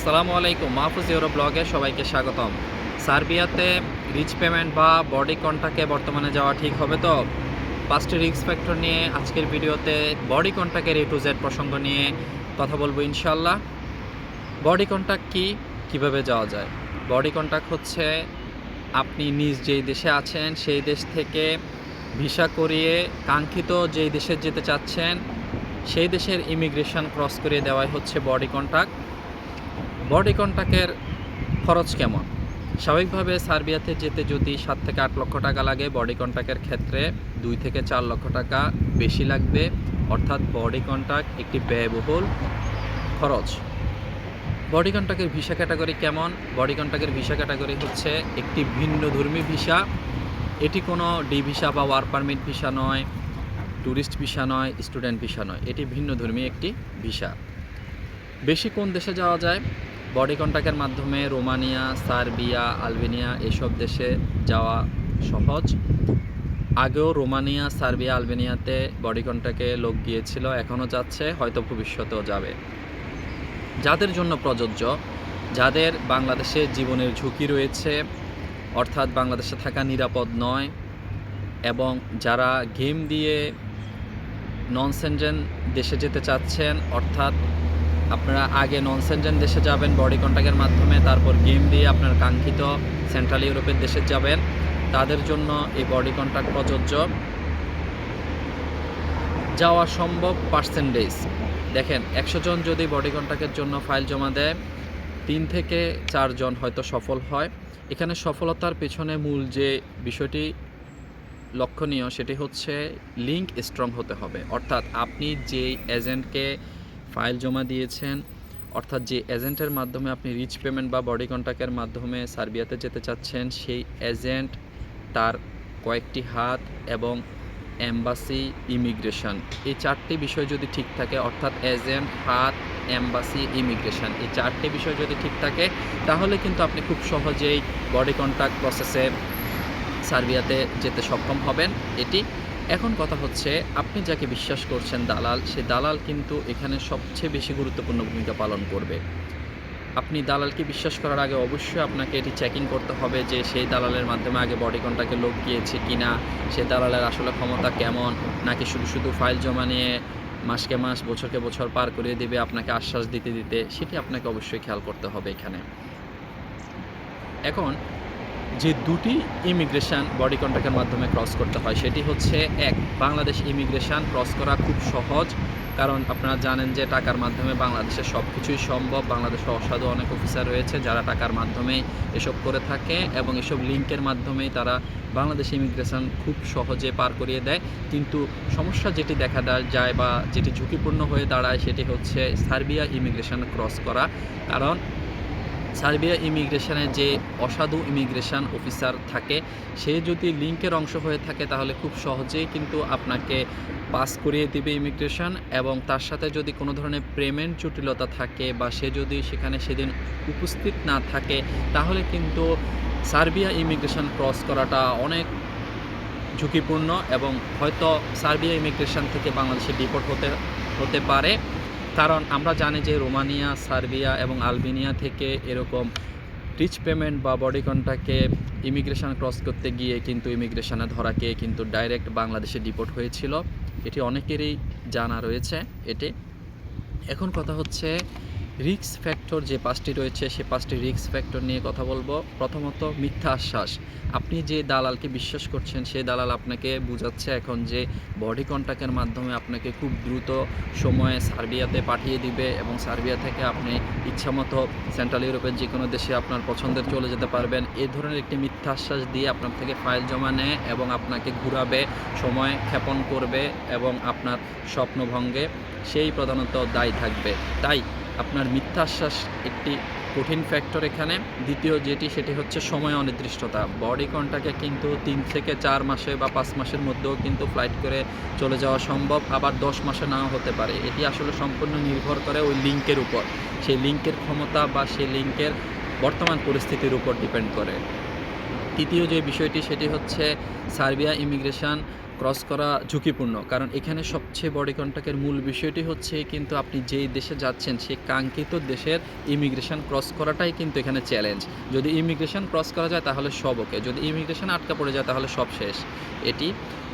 আসসালামু আলাইকুম, মাহফুজ ইউরো ব্লগে সবাইকে স্বাগতম। সার্বিয়াতে রিচ পেমেন্ট বা বডি কন্ট্যাক্টে বর্তমানে যাওয়া ঠিক হবে তো? পাঁচটি রিক্স ফ্যাক্টর নিয়ে আজকের ভিডিওতে বডি কন্ট্যাক্টের এ টু জেড প্রসঙ্গ নিয়ে কথা বলব ইনশাল্লাহ বডি কন্ট্যাক্ট কি? কীভাবে যাওয়া যায়? বডি কন্ট্যাক্ট হচ্ছে আপনি নিজ যেই দেশে আছেন, সেই দেশ থেকে ভিসা করিয়ে কাঙ্ক্ষিত যেই দেশে যেতে চাচ্ছেন, সেই দেশের ইমিগ্রেশন ক্রস করিয়ে দেওয়াই হচ্ছে বডি কন্ট্যাক্ট বডি কন্ট্যাক্টের খরচ কেমন? স্বাভাবিকভাবে সার্বিয়াতে যেতে যদি সাত থেকে আট লক্ষ টাকা লাগে, বডি কন্ট্যাক্টের ক্ষেত্রে দুই থেকে চার লক্ষ টাকা বেশি লাগবে। অর্থাৎ বডি কন্ট্যাক্ট একটি ব্যয়বহুল খরচ। বডি কন্ট্যাক্টের ভিসা ক্যাটাগরি কেমন? বডি কন্ট্যাক্টের ভিসা ক্যাটাগরি হচ্ছে একটি ভিন্ন ধর্মী ভিসা। এটি কোনো ডি ভিসা বা ওয়ার পারমিট ভিসা নয় ট্যুরিস্ট ভিসা নয়, স্টুডেন্ট ভিসা নয়। এটি ভিন্ন ধর্মী একটি ভিসা। বেশি কোন দেশে যাওয়া যায়? বডি কন্ট্যাক্টের মাধ্যমে রোমানিয়া, সার্বিয়া, আলবেনিয়া এসব দেশে যাওয়া সহজ। আগেও রোমানিয়া, সার্বিয়া, আলবেনিয়াতে বডি কন্ট্যাক্টে লোক গিয়েছিল, এখনও যাচ্ছে, হয়তো ভবিষ্যতেও যাবে। যাদের জন্য প্রযোজ্য, যাদের বাংলাদেশে জীবনের ঝুঁকি রয়েছে, অর্থাৎ বাংলাদেশে থাকা নিরাপদ নয়, এবং যারা গেম দিয়ে নন সেনজেন দেশে যেতে চাচ্ছেন, অর্থাৎ আপনারা আগে নন সেনজেন দেশে যাবেন বডি কন্ট্যাক্টের মাধ্যমে, তারপর গেম দিয়ে আপনার কাঙ্ক্ষিত সেন্ট্রাল ইউরোপের দেশে যাবেন। তাদের জন্য এই বডি কন্ট্যাক্ট প্রযোজ্য। যাওয়া সম্ভব পার্সেন্টেজ দেখেন, একশো জন যদি বডি কন্ট্যাক্টের জন্য ফাইল জমা দেয়, তিন থেকে চারজন হয়তো সফল হয়। এখানে সফলতার পেছনে মূল যে বিষয়টি লক্ষণীয়, সেটি হচ্ছে লিঙ্ক স্ট্রং হতে হবে। অর্থাৎ আপনি যেই এজেন্টকে ফাইল জমা দিয়েছেন। অর্থাৎ যে এজেন্টের মাধ্যমে আপনি রিচ পেমেন্ট বা বডি কন্ট্যাক্টের মাধ্যমে সার্বিয়াতে যেতে চাচ্ছেন, সেই এজেন্ট তার কয়েকটি হাত এবং এম্বাসি ইমিগ্রেশন এই চারটি বিষয় যদি ঠিক থাকে, অর্থাৎ এজেন্ট, হাত এম্বাসি ইমিগ্রেশন এই চারটি বিষয় যদি ঠিক থাকে, তাহলে কিন্তু আপনি খুব সহজেই বডি কন্ট্যাক্ট প্রসেসে সার্বিয়াতে যেতে সক্ষম হবেন। এটি এখন কথা হচ্ছে, আপনি যাকে বিশ্বাস করছেন দালাল, সে দালাল কিন্তু এখানে সবচেয়ে বেশি গুরুত্বপূর্ণ ভূমিকা পালন করবে। আপনি দালালকে বিশ্বাস করার আগে অবশ্যই আপনাকে এটি চেকিং করতে হবে যে সেই দালালের মাধ্যমে আগে বডি কন্ট্যাক্টে লোক গিয়েছে কি না সে দালালের আসলে ক্ষমতা কেমন, নাকি শুধু শুধু ফাইল জমা নিয়ে মাসকে মাস, বছরকে বছর পার করিয়ে দেবে আপনাকে আশ্বাস দিতে দিতে, সেটি আপনাকে অবশ্যই খেয়াল করতে হবে এখানে। এখন যে দুটি ইমিগ্রেশন বডি কন্ট্যাক্টের মাধ্যমে ক্রস করতে হয়, সেটি হচ্ছে এক, বাংলাদেশ ইমিগ্রেশন ক্রস করা খুব সহজ। কারণ আপনারা জানেন যে টাকার মাধ্যমে বাংলাদেশে সব কিছুই সম্ভব। বাংলাদেশে অসাধু অনেক অফিসার রয়েছে যারা টাকার মাধ্যমে এসব করে থাকে এবং এসব লিঙ্কের মাধ্যমেই তারা বাংলাদেশ ইমিগ্রেশন খুব সহজে পার করিয়ে দেয়। কিন্তু সমস্যা যেটি দেখা যায় বা যেটি ঝুঁকিপূর্ণ হয়ে দাঁড়ায় সেটি হচ্ছে সার্বিয়া ইমিগ্রেশন ক্রস করা। কারণ সার্বিয়া ইমিগ্রেশনে যে অসাধু ইমিগ্রেশন অফিসার থাকে, সে যদি লিঙ্কের অংশ হয়ে থাকে তাহলে খুব সহজেই কিন্তু আপনাকে পাস করিয়ে দিবে ইমিগ্রেশন এবং তার সাথে যদি কোনো ধরনের পেমেন্ট জটিলতা থাকে বা সে যদি সেখানে সেদিন উপস্থিত না থাকে, তাহলে কিন্তু সার্বিয়া ইমিগ্রেশন ক্রস করাটা অনেক ঝুঁকিপূর্ণ এবং হয়তো সার্বিয়া ইমিগ্রেশন থেকে বাংলাদেশে ডিপোর্ট হতে হতে পারে। কারণ আমরা জানি যে রোমানিয়া, সার্বিয়া এবং আলবেনিয়া থেকে এরকম রিচ পেমেন্ট বা বডি কন্ট্রাক্টে ইমিগ্রেশন ক্রস করতে গিয়ে কিন্তু ইমিগ্রেশনে ধরাকে কিন্তু ডাইরেক্ট বাংলাদেশে ডিপোর্ট হয়েছিল। এটি অনেকেরই জানা রয়েছে এটি। এখন কথা হচ্ছে রিক্স ফ্যাক্টর যে পাঁচটি রয়েছে, সে পাঁচটি রিক্স ফ্যাক্টর নিয়ে কথা বলব। প্রথমত, মিথ্যা আশ্বাস। আপনি যে দালালকে বিশ্বাস করছেন, সেই দালাল আপনাকে বোঝাচ্ছে এখন যে বডি কন্ট্যাক্টের মাধ্যমে আপনাকে খুব দ্রুত সময়ে সার্বিয়াতে পাঠিয়ে দিবে এবং সার্বিয়া থেকে আপনি ইচ্ছামতো সেন্ট্রাল ইউরোপের যে কোনো দেশে আপনার পছন্দের চলে যেতে পারবেন। এ ধরনের একটি মিথ্যা আশ্বাস দিয়ে আপনার থেকে ফাইল জমা নেয় এবং আপনাকে ঘুরাবে, সময় ক্ষেপণ করবে এবং আপনার স্বপ্নভঙ্গে সেই প্রধানত দায়ী থাকবে। তাই আপনার মিথ্যা আশ্বাস একটি কঠিন ফ্যাক্টর এখানে। দ্বিতীয় যেটি, সেটি হচ্ছে সময় অনির্দিষ্টতা। বডি কন্ট্যাক্টে কিন্তু তিন থেকে চার মাসে বা পাঁচ মাসের মধ্যেও কিন্তু ফ্লাইট করে চলে যাওয়া সম্ভব, আবার দশ মাসে নাও হতে পারে। এটি আসলে সম্পূর্ণ নির্ভর করে ওই লিঙ্কের উপর। সেই লিঙ্কের ক্ষমতা বা সেই লিঙ্কের বর্তমান পরিস্থিতির উপর ডিপেন্ড করে। তৃতীয় যে বিষয়টি, সেটি হচ্ছে সার্বিয়া ইমিগ্রেশন। ক্রস করা ঝুঁকিপূর্ণ। কারণ এখানে সবচেয়ে বডি কন্ট্যাক্টের মূল বিষয়টি হচ্ছে কিন্তু আপনি যেই দেশে যাচ্ছেন, সেই কাঙ্ক্ষিত দেশের ইমিগ্রেশন ক্রস করাটাই কিন্তু এখানে চ্যালেঞ্জ যদি ইমিগ্রেশন ক্রস করা যায়, তাহলে সব ওকে যদি ইমিগ্রেশন আটকা পড়ে যায়, তাহলে সব শেষ। এটি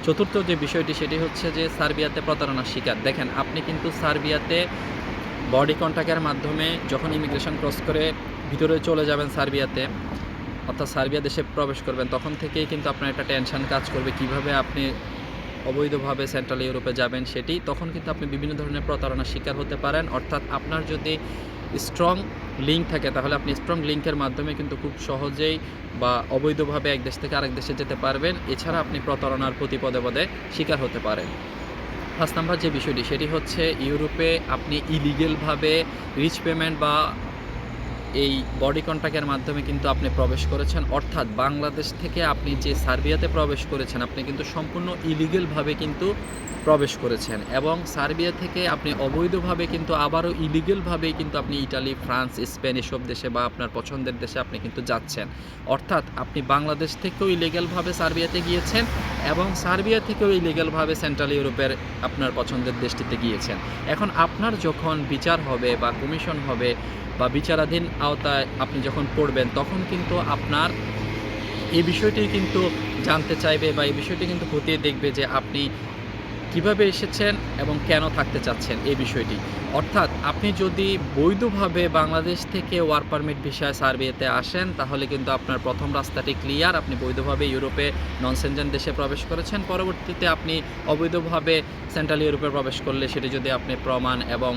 চতুর্থ যে বিষয়টি, সেটি হচ্ছে যে সার্বিয়াতে প্রতারণার শিকার। দেখেন, আপনি কিন্তু সার্বিয়াতে বডি কন্ট্যাক্টের মাধ্যমে যখন ইমিগ্রেশন ক্রস করে ভিতরে চলে যাবেন সার্বিয়াতে, অর্থাৎ সার্বিয়া দেশে প্রবেশ করবেন, তখন থেকেই কিন্তু আপনার একটা টেনশন কাজ করবে। কীভাবে আপনি অবৈধভাবে সেন্ট্রাল ইউরোপে যাবেন সেটি, তখন কিন্তু আপনি বিভিন্ন ধরনের প্রতারণার শিকার হতে পারেন। অর্থাৎ আপনার যদি স্ট্রং লিঙ্ক থাকে, তাহলে আপনি স্ট্রং লিঙ্কের মাধ্যমে কিন্তু খুব সহজেই বা অবৈধভাবে এক দেশ থেকে আরেক দেশে যেতে পারবেন। এছাড়া আপনি প্রতারণার প্রতি পদে পদে শিকার হতে পারেন। ফার্স্ট নাম্বার যে বিষয়টি, সেটি হচ্ছে ইউরোপে আপনি ইলিগেলভাবে রিচ পেমেন্ট বা এই বডি কন্ট্যাক্টের মাধ্যমে কিন্তু আপনি প্রবেশ করেছেন। অর্থাৎ বাংলাদেশ থেকে আপনি যে সার্বিয়াতে প্রবেশ করেছেন, আপনি কিন্তু সম্পূর্ণ ইলিগেলভাবে কিন্তু প্রবেশ করেছেন এবং সার্বিয়া থেকে আপনি অবৈধভাবে কিন্তু আবারও ইলিগেলভাবেই কিন্তু আপনি ইটালি, ফ্রান্স, স্পেন এসব দেশে বা আপনার পছন্দের দেশে আপনি কিন্তু যাচ্ছেন। অর্থাৎ আপনি বাংলাদেশ থেকেও ইলিগেলভাবে সার্বিয়াতে গিয়েছেন এবং সার্বিয়া থেকেও ইলিগেলভাবে সেন্ট্রাল ইউরোপের আপনার পছন্দের দেশটিতে গিয়েছেন। এখন আপনার যখন বিচার হবে বা কমিশন হবে বা বিচারাধীন আওতায় আপনি যখন পড়বেন, তখন কিন্তু আপনার এই বিষয়টি কিন্তু জানতে চাইবে বা এই বিষয়টি কিন্তু খতিয়ে দেখবে যে আপনি কীভাবে এসেছেন এবং কেন থাকতে চাচ্ছেন এই বিষয়টি? অর্থাৎ আপনি যদি বৈধভাবে বাংলাদেশ থেকে ওয়ার পারমিট ভিসায় সার্বিয়াতে আসেন, তাহলে কিন্তু আপনার প্রথম রাস্তাটি ক্লিয়ার। আপনি বৈধভাবে ইউরোপে নন সেনজেন দেশে প্রবেশ করেছেন। পরবর্তীতে আপনি অবৈধভাবে সেন্ট্রাল ইউরোপে প্রবেশ করলে সেটি যদি আপনি প্রমাণ এবং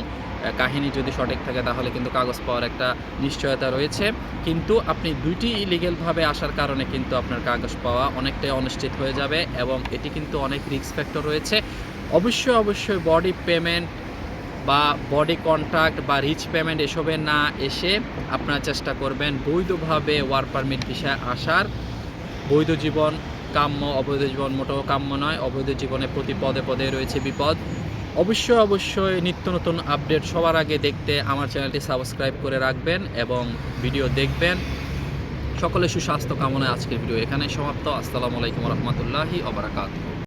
কাহিনী যদি সঠিক থাকে, তাহলে কিন্তু কাগজ পাওয়ার একটা নিশ্চয়তা রয়েছে। কিন্তু আপনি দুইটি ইলিগেলভাবে আসার কারণে কিন্তু আপনার কাগজ পাওয়া অনেকটাই অনিশ্চিত হয়ে যাবে এবং এটি কিন্তু অনেক রিস্ক ফ্যাক্টর রয়েছে। অবশ্যই অবশ্যই বডি পেমেন্ট বা বডি কন্ট্রাক্ট বা রিচ পেমেন্ট এসবে না এসে আপনারা চেষ্টা করবেন বৈধভাবে ওয়ার পারমিট ভিসায় আসার। বৈধ জীবন কাম্য, অবৈধ জীবন মোটেও কাম্য নয়, অবৈধ জীবনে প্রতি পদে পদে রয়েছে বিপদ। অবশ্যই অবশ্যই নিত্য নতুন আপডেট সবার আগে দেখতে আমার চ্যানেলটি সাবস্ক্রাইব করে রাখবেন এবং ভিডিও দেখবেন। সকলে সুস্বাস্থ্য কামনায় আজকের ভিডিও এখানে সমাপ্ত। আসসালামু আলাইকুম রহমতুল্লাহি অবরাকাত